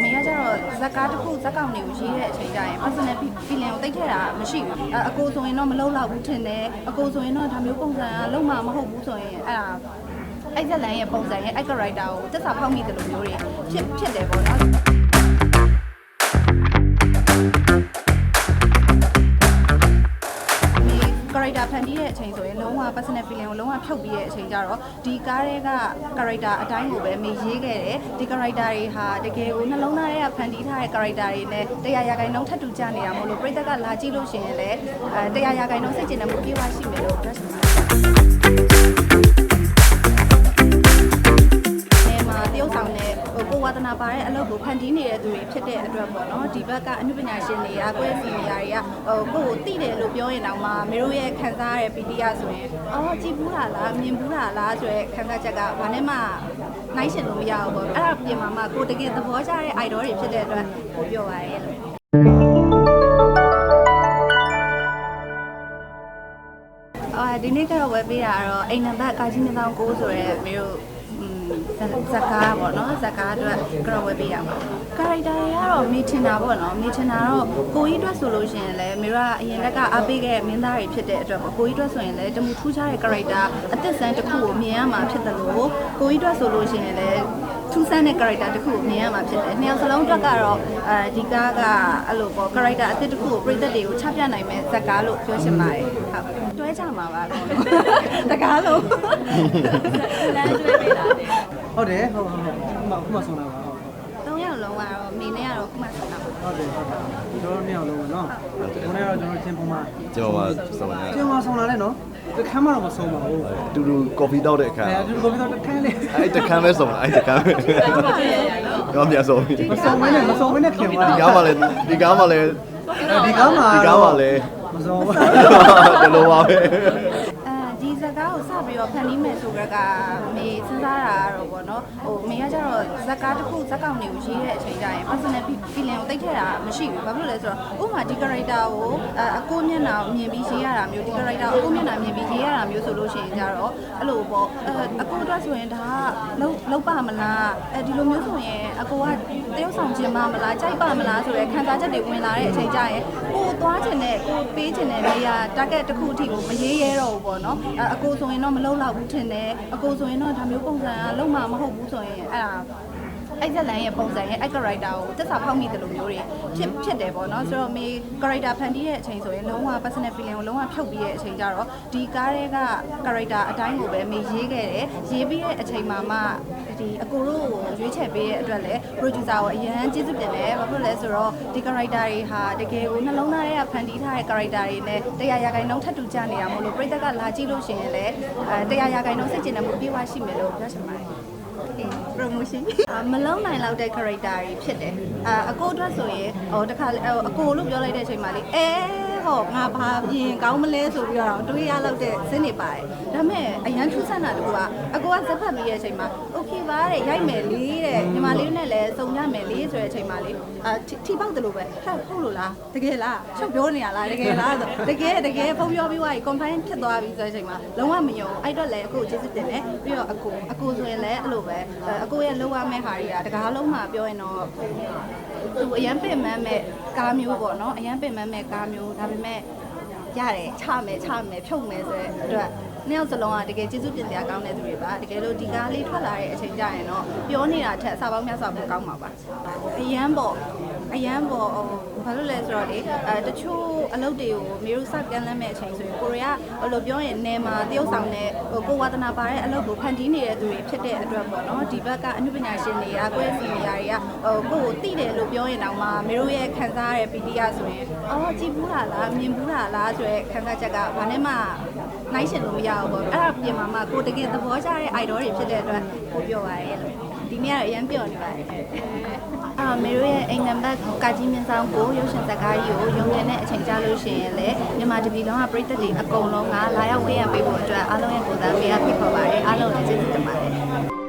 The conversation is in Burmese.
မင်းကကျတော့ဇက်ကားတစ်ခုဇက်ကောင်တွေကိုရေးတဲ့အချိန်ကျရင် personal feeling ကိုတိတ်ခဲ့တာမရှိဘူးအအကိုဆိုရင်တော့မလုံးတော့ဘူးထင်တယ်အကိုဆိုရင်တော့ဒါမျိုးပုံစံကလုံးမမဟုတ်ဘူးဆိုရင်အဲ့ဒါအဲ့ဇက်လန်ရဲ့ပုံစံရဲ့အဲ့ character ကိုတက်စာဖောက်မိတယ်လို့မျိုးတွေဖြစ်ဖြစ်တယ်ပေါ့နော် personal feeling ကိုလုံးဝဖြုတ်ပြီးတဲ့အချိန်ကျတော့ဒီကားတွေက character အတိုင်းကိုပဲမေရေးခဲ့တယ်ဒီ character တွေဟာတကယ်ကိုနှလုံးသားထဲကဖန်တီးထားတဲ့ character တွေနဲ့တရားရာခိုင်နှုန်းထပ်တူကြနေတာမို့လို့ပရိသတ်ကလာကြည့်လို့ရှိရင်လည်းအဲတရားရာခိုင်နှုန်းစိတ်ကျင်တဲ့မှုပြေဝရှိမယ်လို့ပြော ဝါသနာပါတဲ့အလုပ်ကိုဖန်တီးနေတဲ့သူတွေဖြစ်တဲ့အတွက်ပေါ့နော်ဒီဘက်ကအမှုပညာရှင်တွေကကိုယ့်ရဲ့စီနီယာတွေကဟိုကိုယ့်ကိုသိတယ်လို့ပြောရင်တော့မှမတို့ရဲ့ခံစားရတဲ့ PDF ဆိုရင်အော်ကြည်ဘူးလားလားမြင်ဘူးလားလားဆိုတဲ့ခံစားချက်ကဘာနဲ့မှနိုင်ရှင်လို့မရဘူးပေါ့အဲ့ဒါပြင်မှာမှကိုတကယ်သဘောကျတဲ့ idol တွေဖြစ်တဲ့အတွက်ကိုပြောပါရဲ့လို့အာဒီနေ့ကတော့ဝယ်ပေးတာကတော့အိမ်နံပါတ်ကာကြီး2009ဆိုရဲမျိုးอืม ဇက်ကားပေါ့နော်ဇက်ကားအတွက်ကတော့ဝယ်ပေးရပါကာရိုက်တာတွေကတော့မေချင်တာပေါ့နော်မေချင်တာတော့ကိုကြီးအတွက်ဆိုလို့ရှိရင်လည်းမေတို့ကအရင်လက်ကအားပေးခဲ့တဲ့မင်းသားတွေဖြစ်တဲ့အတွက်ပေါ့ကိုကြီးအတွက်ဆိုရင်လည်းတမှုထူးခြားတဲ့ကာရိုက်တာအသက်ဆန်းတစ်ခုကိုမြင်ရမှာဖြစ်တယ်လို့ကိုကြီးအတွက်ဆိုလို့ရှိရင်လည်း ထူးဆန်းတဲ့ character တစ်ခုကိုမြင်ရမှာဖြစ်တယ်။နှစ်ယောက်စလုံးအတွက်ကတော့အဲဒီကားကအဲ့လိုပေါ့ character အသစ်တစ်ခုကိုပြည်သက်တွေကိုချပြနိုင်မဲ့ဇာတ်ကားလို့ပြောချင်ပါတယ်။ဟုတ်တွဲကြမှာပါကော။တကားလို့လမ်းတွဲပေးတာလေဟုတ်တယ်ဟုတ်ဟုတ်ဟုတ်ခုမှခုမှဆုံးတာပါဟုတ်။သုံးယောက်လုံးကတော့မိနဲ့ကတော့ခုမှဆက် တာပါဟုတ်တယ်ဟုတ်တယ်ဒီတော့နှစ်ယောက်လုံးပဲနော်ဒီနေ့တော့ကျွန်တော်ချင်းပုံမှာကျွန်တော်မှစုံရချင်းမှာဆုံးလာတယ်နော်ဒီခမ်းမတော့မဆုံးပါဘူးတူတူကော်ဖီတောက်တဲ့အခါအဲဒီလိုကတော့တစ်ခမ်းလေးအဲ့တခမ်းပဲစုံအဲ့တခမ်းပဲတော့မြန်ဆုံးပြီမဆုံးမနဲ့မဆုံးမနဲ့ခင်ဒီသွားကားမှလည်းဒီကားမှလည်းဒီကားမှာဒီကားမှလည်းမဆုံးဘူးဒီလိုပါပဲ။အဲဒီဇာတ်ကားကိုစ ပြီးတော့ဖန်တီးမယ်ဆိုကြကမေစဉ်းစားတာကတော့ပေါ့နော်။ဟိုမေကကျတော့ဇာတ်ကားတစ်ခုဇာတ်ကောင်တွေကိုရေးတဲ့အချိန်ကျရင် personal feeling ကိုတိတ်ခဲ့တာမရှိဘူး။ဘာဖြစ်လို့လဲဆိုတော့ဥပမာဒီ character ကိုအအကိုမျက်နှာကိုမြင်ပြီးရေးရတာမျိုးဒီ character ကိုအကိုမျက်နှာမြင်ပြီးရေးရတာမျိုးဆိုလို့ရှိရင်ကျတော့အဲ့လိုပေါ့အဲအကိုအတွက်ဆိုရင်ဒါကလုံးလုံးပါမလားအဲဒီလိုမျိုးဆိုရင်အကိုကတရုပ်ဆောင်ခြင်းမမလားကြိုက်ပါမလားဆိုတဲ့ခံစားချက်တွေဝင်လာတဲ့အချိန်ကျရင်ကိုသွားခြင်းနဲ့ကိုပေးခြင်းနဲ့နေရာ target တစ်ခုအထိကိုမရေးရဲတော့ဘူးပေါ့နော်အဲအကိုဆိုရင်တော့မလုံးတော့ဘူးထင်တယ်အကိုဆိုရင်တော့ဒါမျိုးပုံစံကလုံးမမဟုတ်ဘူးဆိုရင်အဲ့ဒါ အဲ့ဇက်လန်ရဲ့ပုံစံရဲ့အဲ့ character ကိုတက်စာဖောက်မိတယ်လို့မျိုးတွေဖြစ်ဖြစ်တယ်ပေါ့နော်ဆိုတော့မေ character ဖန်တီးတဲ့အချိန်ဆိုရင်လုံးဝ personal feeling ကိုလုံးဝဖြုတ်ပြီးတဲ့အချိန်ကျတော့ဒီကားတွေက character အတိုင်းကိုပဲမေရေးခဲ့တယ်ရေးပြီးတဲ့အချိန်မှာမှဒီအကိုတို့ကိုရွေးချယ်ပေးတဲ့အတွက်လည်း producer ကိုအရန်ကျေးဇူးတင်တယ်ဘာဖြစ်လဲဆိုတော့ဒီ character တွေဟာတကယ်ကိုနှလုံးသားထဲကဖန်တီးထားတဲ့ character တွေနဲ့တရားရာခိုင်နှုန်းထပ်တူကြနေတာမို့လို့ပရိသတ်ကလာကြည့်လို့ရှိရင်လည်းအဲတရားရာခိုင်နှုန်းစိတ်ကျင်တဲ့မှုပြေဝရှိမယ်လို့ပြောချင်ပါတယ် promotion မလုံးနိုင်လောက်တဲ့ character တွေဖြစ်တယ်အာအကိုအတွက်ဆိုရင်ဟိုတခါလေဟိုအကိုလို့ပြောလိုက်တဲ့အချိန်မှာလေအဲ ဟောငါဘာပြင်ကောင်းမလဲဆိုပြီးတော့တွေးရလောက်တဲ့ဇင်းနေပါတယ်ဒါပေမဲ့အရန်ထူးဆန်းတာတကူကအကိုကဇက်ဖတ်ပြီးတဲ့အချိန်မှာ okay ပါတဲ့ရိုက်မယ်လေးတဲ့ညီမလေးနဲ့လည်းစုံကြမယ်လေးဆိုတဲ့အချိန်မှာလေအာထိပေါက်တယ်လို့ပဲဟဲ့ဟုတ်လို့လားတကယ်လားချုပ်ပြောနေရလားတကယ်လားဆိုတကယ်တကယ်ဖုံပြောပြီးွားကြီး confine ဖြစ်သွားပြီဆိုတဲ့အချိန်မှာလုံးဝမယုံအဲ့တော့လည်းအကိုကျေးဇူးတင်တယ်ပြီးတော့အကိုအကိုဆိုရင်လည်းအဲ့လိုပဲအကိုရဲ့လောက်ရမယ့်ဟာတွေကတကားလုံးမှာပြောရင်တော့သူအရန်ပင်မမဲ့ကားမျိုးပေါ့နော်အရန်ပင်မမဲ့ကားမျိုးဒါပေမဲ့ရတယ်ချမယ်ချမယ်ဖြုတ်မယ်ဆိုတဲ့အတွက်နှစ်ယောက်စလုံးကတကယ်ကျေးဇူးတင်စရာကောင်းတဲ့သူတွေပါတကယ်လို့ဒီကားလေးထွက်လာတဲ့အချိန်ကျရင်တော့ပြောနေတာထက်အစာပေါင်းများစွာပိုကောင်းမှာပါအရန်ပေါ့ အရန်ပေါ့ဟိုဘာလို့လဲဆိုတော့လေအဲတချို့အလုပ်တွေကိုမေတို့စကန်လန်းမဲ့အချိန်ဆိုရင်ကိုရီးယားဟိုလိုပြောရင်နေမှာတရုတ်ဆောင်တဲ့ဟိုကိုဝါသနာပါတဲ့အလုပ်ကိုဖန်တီးနေတဲ့သူတွေဖြစ်တဲ့အတွက်ပေါ့နော်ဒီဘက်ကအမှုပညာရှင်တွေကကိုယ့်ရဲ့စီနီယာတွေကဟိုကိုကိုသိတယ်လို့ပြောရင်တော့မှမေတို့ရဲ့ခံစားရတဲ့ PDF ဆိုရင်အော်ကြည်ဘူးလားလားမြင်ဘူးလားလားဆိုတဲ့ခံစားချက်ကဘာနဲ့မှနိုင်ရှင်လို့မရဘူးပေါ့အဲ့ဒါပြင်မှာမှကိုတကယ်သဘောကျတဲ့ idol တွေဖြစ်တဲ့အတွက်ကိုပြောပါရဲ့လို့ ဒီနေ့ကတော့အရင်ပြောနေပါတယ်အာမေတို့ရဲ့အိမ်နံပါတ်ကာကြီးမြင်းဆောင်ကိုရုပ်ရှင်ဇာတ်ကားကြီးကိုရုံတင်တဲ့အချိန်ကြာလို့ရှိရင်လည်းမြန်မာတပြည်လုံးကပြည်သက်တွေအကုန်လုံးကလာရောက်ဝေးရပေးဖို့အတွက်အားလုံးရဲ့ကိုယ်စားပေးအပ်ဖိတ်ခေါ်ပါတယ်အားလုံးလည်းကျေးဇူးတင်ပါတယ်